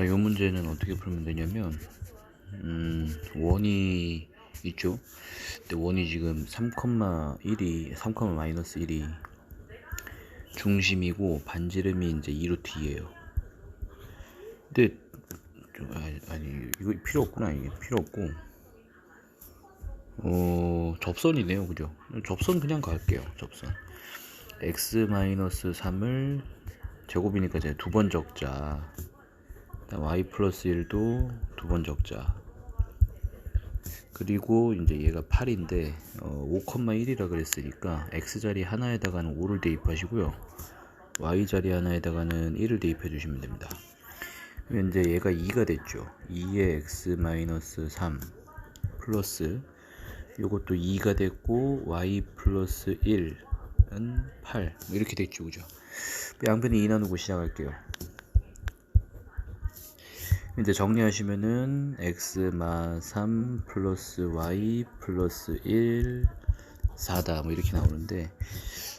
자, 이 문제는 어떻게 풀면 되냐면, 음, 원이 있죠? 근데 원이 지금 3,1이, 3, 마이너스 1이 중심이고, 반지름이 이제 2루트이에요. 근데, 좀, 아니, 아니, 이거 필요 없구나, 이게. 필요 없고, 어, 접선이네요, 그죠? 접선 그냥 갈게요, 접선. x-3을 제곱이니까 이제 두번 적자. Y 플러스 1도 두 번 적자. 그리고 이제 얘가 8인데 어, 5,1이라 그랬으니까 x 자리 하나에다가는 5를 대입하시고요. y 자리 하나에다가는 1을 대입해 주시면 됩니다. 그럼 이제 얘가 2가 됐죠. 2의 x-3 플러스 요것도 2가 됐고 y 플러스 1은 8 이렇게 됐죠. 그죠? 양변에 2 나누고 시작할게요. 이제 정리하시면은 x 마 3 플러스 y 플러스 1 4다 뭐 이렇게 나오는데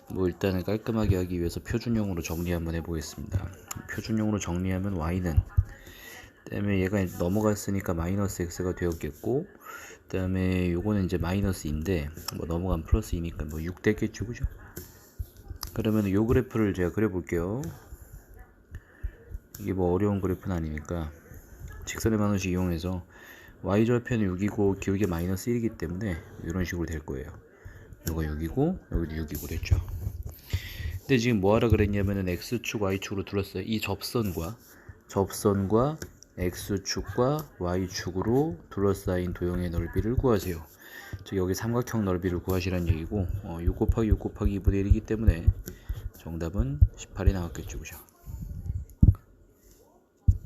뭐 일단은 깔끔하게 하기 위해서 표준형으로 정리 한번 해보겠습니다. 표준형으로 정리하면 y는 그다음에 얘가 넘어갔으니까 마이너스 x가 되었겠고 그다음에 요거는 이제 마이너스인데 뭐 넘어간 플러스이니까 뭐 6 됐겠죠 그죠? 그러면 요 그래프를 제가 그려볼게요. 이게 뭐 어려운 그래프는 아니니까 직선의 방정식 이용해서 y절편은 6이고 기울기 마이너스 1이기 때문에 이런 식으로 될 거예요. 요거 6이고 여기도 6이고 됐죠. 근데 지금 뭐하라 그랬냐면은 x축 y축으로 둘러싸여 이 접선과 접선과 x축과 y축으로 둘러싸인 도형의 넓이를 구하세요. 즉 여기 삼각형 넓이를 구하시라는 얘기고 어, 6 곱하기 6 곱하기 2분의 1이기 때문에 정답은 18이 나왔겠죠. 그죠?